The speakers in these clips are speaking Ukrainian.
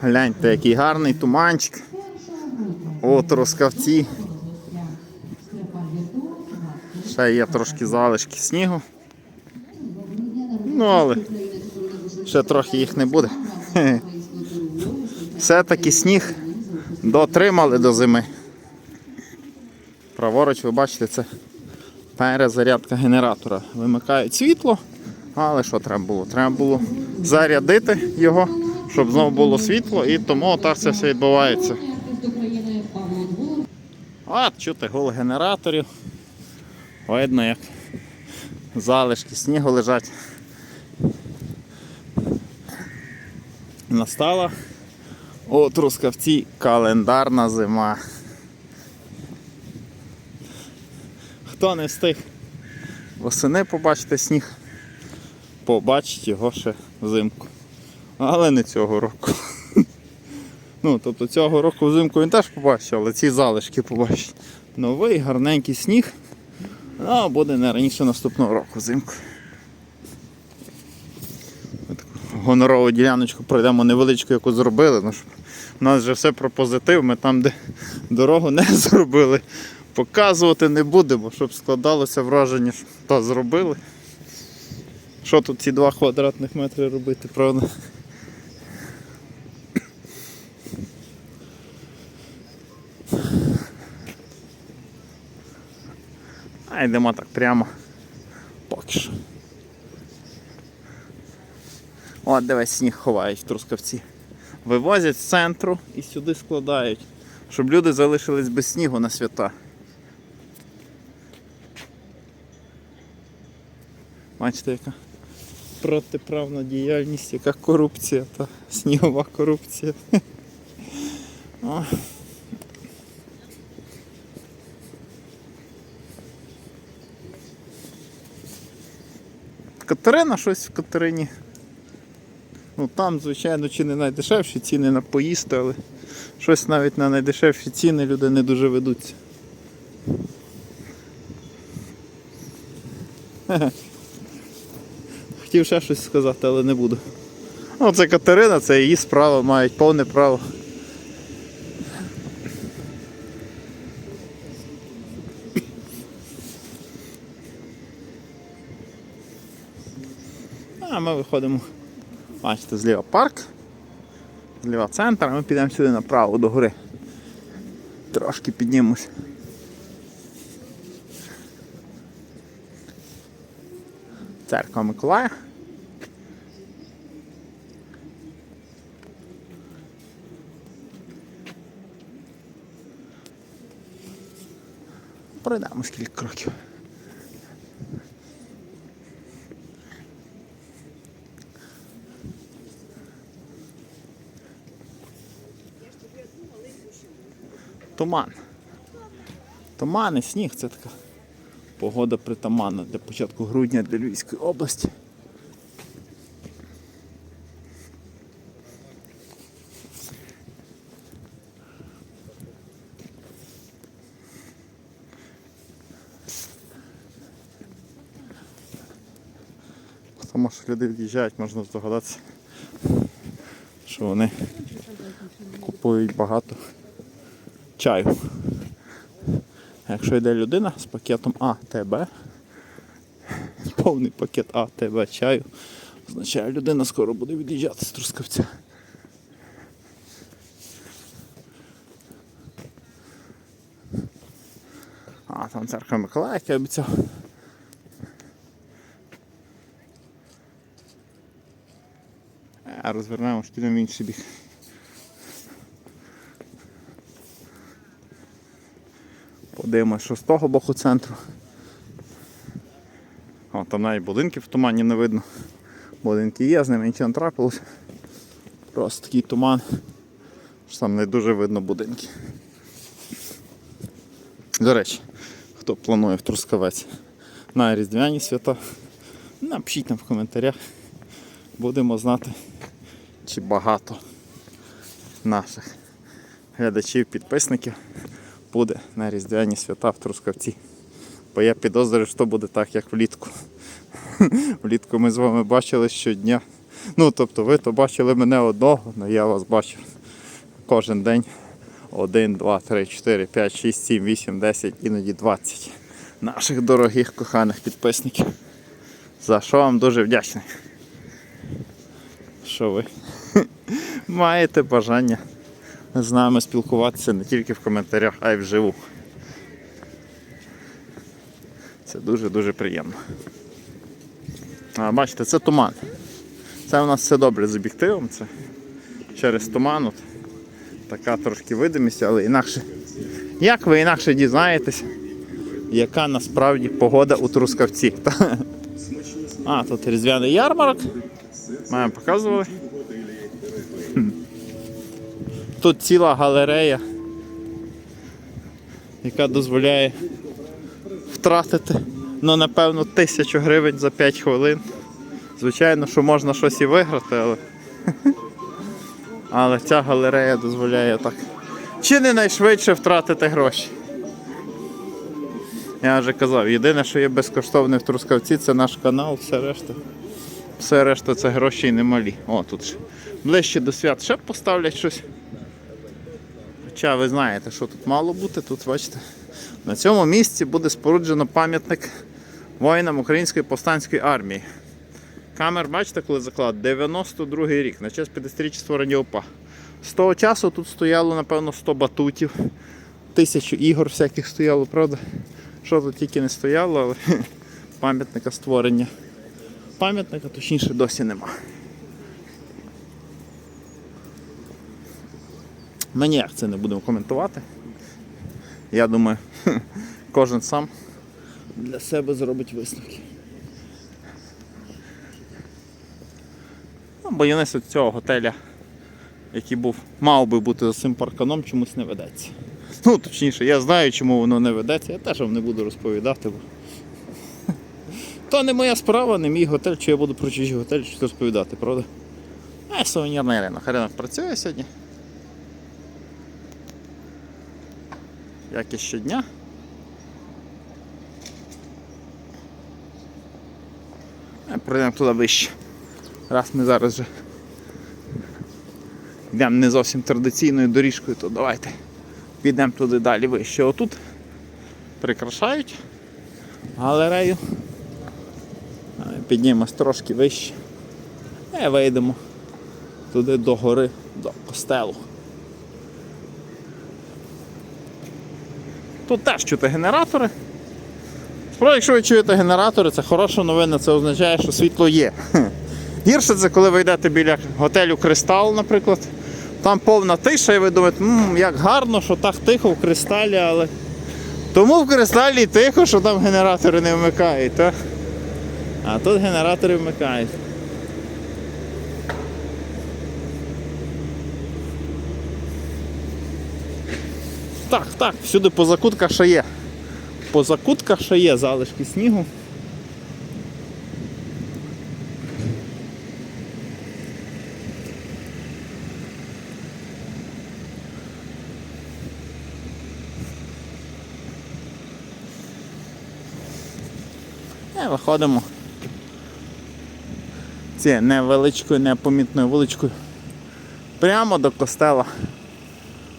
Гляньте, який гарний туманчик. От розкавці. Ще є трошки залишки снігу. Ну, але ще трохи їх не буде. Все-таки сніг дотримали до зими. Праворуч, ви бачите, це перезарядка генератора. Вимикають світло, але що треба було? Треба було зарядити його, щоб знову було світло, і тому так це все відбувається. От чути гул генераторів. Видно, як залишки снігу лежать. Настала у Трускавці календарна зима. Хто не встиг восени побачити сніг, побачить його ще взимку. Але не цього року. Ну, тобто цього року взимку він теж побачив, але ці залишки побачить. Новий гарненький сніг. Ну, буде не раніше наступного року взимку. Гонорову діляночку пройдемо невеличку, яку зробили. Ну, щоб у нас вже все про позитив. Ми там, де дорогу не зробили, показувати не будемо, щоб складалося враження, що та зробили. Що тут ці 2 квадратних метри робити, правда? Йдемо так прямо. Поки що. От дивись, сніг ховають трускавці. Вивозять з центру і сюди складають, щоб люди залишились без снігу на свята. Бачите, яка протиправна діяльність, яка корупція та снігова корупція. Катерина щось в Катерині. Ну там, звичайно, чи не найдешевші ціни на поїсти, але щось навіть на найдешевші ціни люди не дуже ведуться. Хотів ще щось сказати, але не буду. Ну, це Катерина, це її справа, мають повне право. Виходимо, бачите, зліва парк, зліва центр, а ми підемо сюди направо до гори. Трошки піднімемось. Церква Миколая. Пройдемо скільки кроків. Туман. Туман і сніг це така погода притаманна для початку грудня для Львівської області. Тому що люди від'їжджають, можна здогадатися, що вони купують багато чаю. Якщо йде людина з пакетом АТБ, повний пакет АТБ чаю, означає, людина скоро буде від'їжджати з Трускавця. А, там церква Миколая, як я обіцяв. А розвернемо підемо в інший бік. Подивимось, що з того боку центру. О, там навіть будинків в тумані не видно. Будинки є, з ними нічого не трапилось. Просто такий туман, що там не дуже видно будинки. До речі, хто планує в Трускавець на Різдвяні свята, напишіть нам в коментарях. Будемо знати, чи багато наших глядачів, підписників буде на Різдвяні свята в Трускавці. Бо я підозрюю, що буде так, як влітку. Влітку ми з вами бачили щодня Ну, тобто ви то бачили мене одного, але я вас бачу кожен день. 1, 2, 3, 4, 5, 6, 7, 8, 10, іноді 20 наших дорогих коханих підписників. За що вам дуже вдячний. Що ви маєте бажання з нами спілкуватися не тільки в коментарях, а й вживу. Це дуже-дуже приємно. А, бачите, це туман. Це у нас все добре з об'єктивом. Це через туман. От. Така трошки видимість, але інакше. Як ви інакше дізнаєтесь, яка насправді погода у Трускавці? А, тут різдвяний ярмарок. Вам показували. Тут ціла галерея, яка дозволяє втратити, ну, напевно, тисячу гривень за 5 хвилин. Звичайно, що можна щось і виграти, але. Але ця галерея дозволяє так. Чи не найшвидше втратити гроші. Я вже казав, єдине, що є безкоштовне в Трускавці, це наш канал, все решта. Все решта це гроші і немалі. О, тут ж ближче до свят ще поставлять щось. Хоча ви знаєте, що тут мало бути, тут бачите. На цьому місці буде споруджено пам'ятник воїнам Української повстанської армії. Камер, бачите, коли заклад? 92-й рік, на час 50-річчя створення ОПА. З того часу тут стояло, напевно, 100 батутів, тисячу ігор всяких стояло, правда? Що тут тільки не стояло, але пам'ятника створення. Пам'ятника, точніше, досі нема. Ми ніяк це не будемо коментувати. Я думаю, кожен сам для себе зробить висновки. Ну, Будівництво цього готеля, який був, мав би бути за цим парканом, чомусь не ведеться. Ну, точніше, я знаю, чому воно не ведеться, я теж вам не буду розповідати. Бо... То не моя справа, не мій готель, чи я буду про чужі готель щось розповідати, правда? А сувенірна ринок. Ринок працює сьогодні. Як і щодня. А, Пройдемо туди вище. Раз ми зараз вже йдемо не зовсім традиційною доріжкою, то давайте підемо туди далі вище. Отут прикрашають галерею. Піднімемось трошки вище. І вийдемо туди до гори, до костелу. Тут теж чути генератори. Про, якщо ви чуєте генератори, це хороша новина, це означає, що світло є. Гірше це коли ви йдете біля готелю Кристал, наприклад. Там повна тиша, і ви думаєте, «М, як гарно, що так тихо в кристалі, але. Тому в кристалі тихо, що там генератори не вмикають, так? А тут генератори вмикають. Так, так, всюди по закутках ще є. По закутках ще є залишки снігу. І виходимо цією невеличкою, непомітною вуличкою прямо до костела.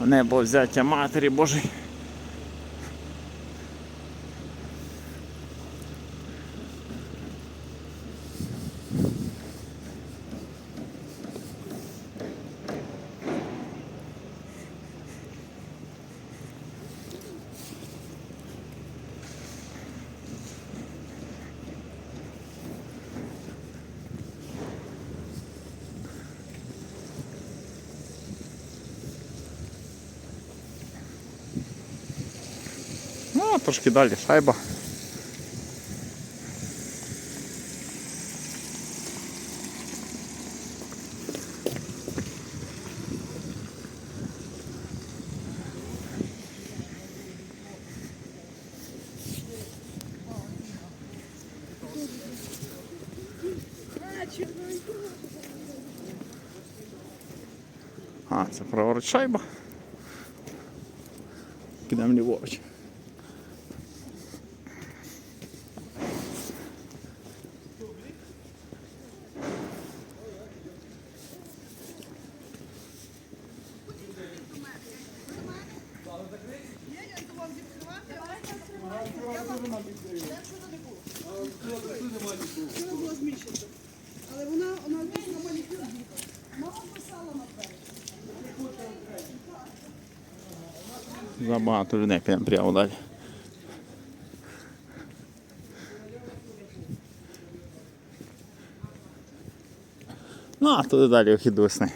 Небо взяття Матері Божої. Ну, трошки далі шайба. А, це праворуч шайба. Підемо ліворуч. Забагато людей прям прямо далі. Ну, а туди далі вхід весни.